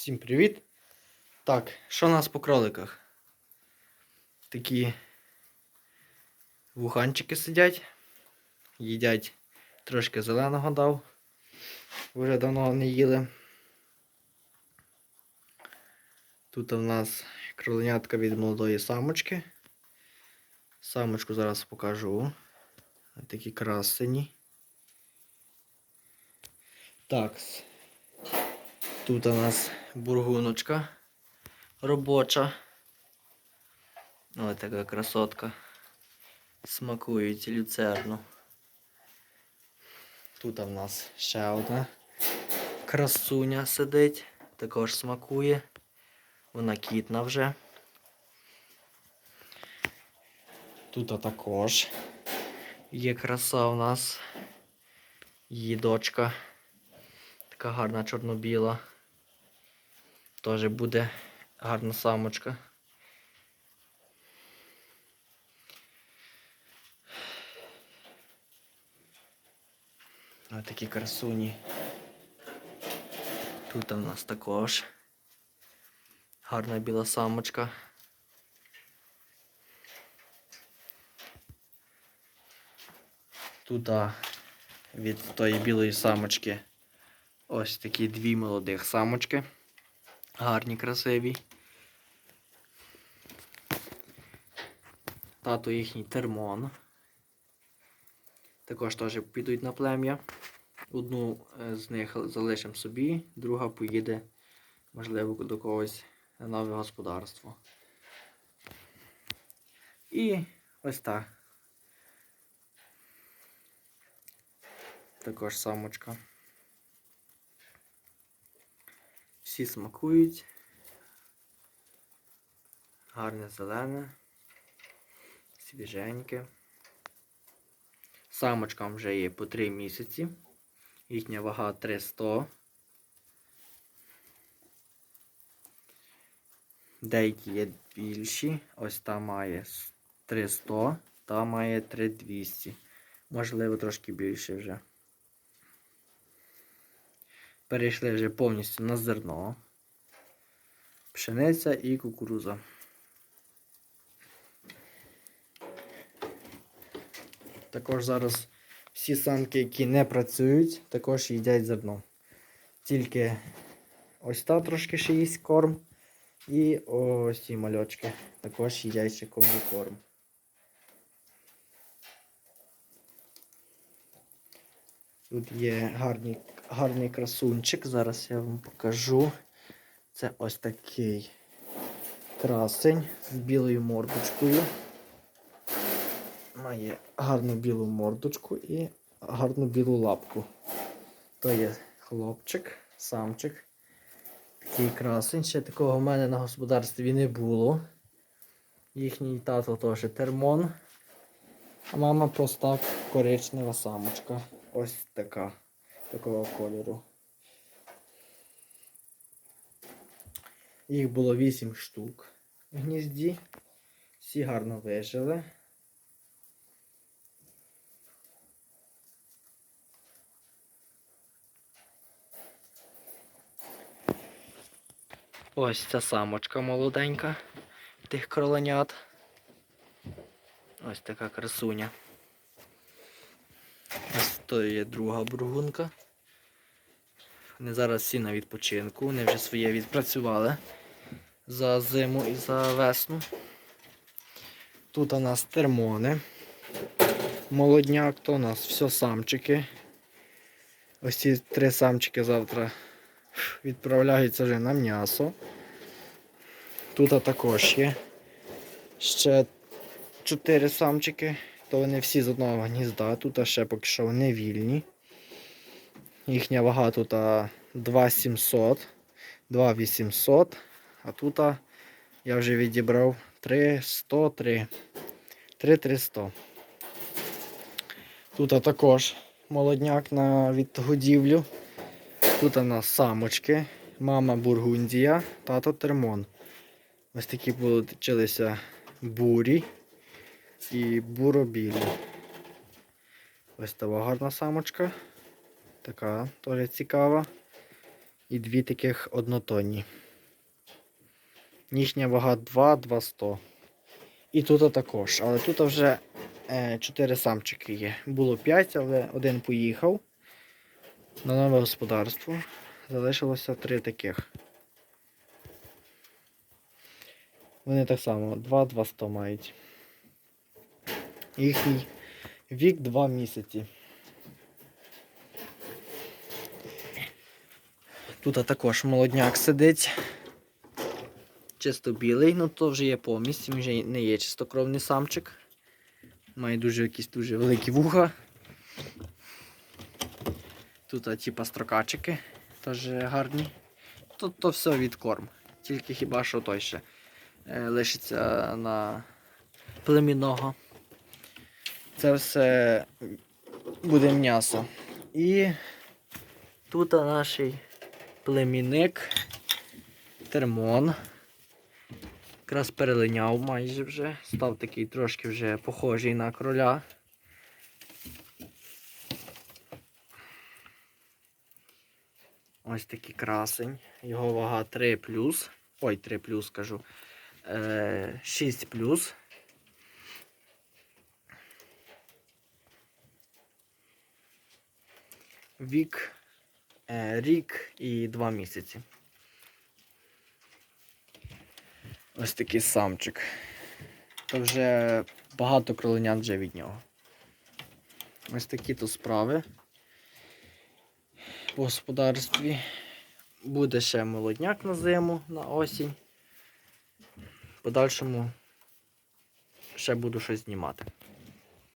Всім привіт! Так, що у нас по кроликах? Такі вуханчики сидять, їдять трошки зеленого дав. Вже давно не їли. Тут у нас кроленятка від молодої самочки. Самочку зараз покажу. Такі красені. Так. Тут у нас бургуночка робоча. Ось така красотка. Смакують люцерну. Тут у нас ще одна красуня сидить, також смакує. Вона кітна вже. Тут також є краса у нас. Її дочка. Така гарна чорно-біла. Теж буде гарна самочка. Ось такі красуні. Тут у нас також гарна біла самочка. Тут від тої білої самочки ось такі дві молодих самочки. Гарні, красиві. Тато їхній термон. Також теж підуть на плем'я. Одну е, з них залишимо собі, друга поїде, можливо, до когось на нове господарство. І ось так. Також самочка. Всі смакують. Гарне зелене, свіженьке. Самочкам вже є по 3 місяці. Їхня вага 300. Деякі є більші. Ось та має 300, та має 3200. Можливо, трошки більше вже. Перейшли вже повністю на зерно. Пшениця і кукуруза. Також зараз всі самки, які не працюють, також їдять зерно. Тільки ось та трошки ще їсть корм. І ось ці мальочки також їдять ще комбікорм. Тут є гарний, гарний красунчик. Зараз я вам покажу. Це ось такий красень з білою мордочкою. Має гарну білу мордочку і гарну білу лапку. То є хлопчик, самчик. Такий красень. Ще такого в мене на господарстві не було. Їхній тато теж термон. А мама просто коричнева самочка. Ось така. Такого кольору. Їх було 8 штук в гнізді. Всі гарно вижили. Ось ця самочка молоденька тих кроленят. Ось така красуня. Ось то є друга бургунка. Вони зараз всі на відпочинку, вони вже своє відпрацювали за зиму і за весну. Тут у нас термони. Молодняк, то у нас все самчики. Ось ці три самчики завтра відправляються вже на м'ясо. Тут також є ще чотири самчики, то вони всі з одного гнізда, тут ще поки що вони вільні. Їхня вага тут 2700, 2800, а тут я вже відібрав 303, 3300. Тут також молодняк на відгодівлю. Тут у нас самочки, мама бургундія, тато термон. Ось такі получилися бурі і буробілі. Ось така гарна самочка. Така теж цікава. і дві таких однотонні. Їхня вага 2, 200. І тут також. Але тут вже 4 самчики є. Було 5, але один поїхав на нове господарство. Залишилося 3 таких. Вони так само 2 200 мають. Їхній вік 2 місяці. Тут також молодняк сидить. Чисто білий, ну то вже є помість, він вже не є чистокровний самчик. Має дуже якісь дуже великі вуха. Тут типа строкачики теж гарні. Тут то все від корм. Тільки хіба що той ще е, лишиться на племінного. Це все буде м'ясо. І тут наш племінник термон. Якраз перелиняв майже вже. Став такий трошки вже похожий на кроля. Ось такий красень. Його вага 3 плюс. Ой, 3 плюс кажу. Е, 6 Вік, е, рік і 2 місяці. Ось такий самчик. То вже багато кроленят вже від нього. Ось такі то справи в господарстві. Буде ще молодняк на зиму, на осінь. В подальшому ще буду щось знімати.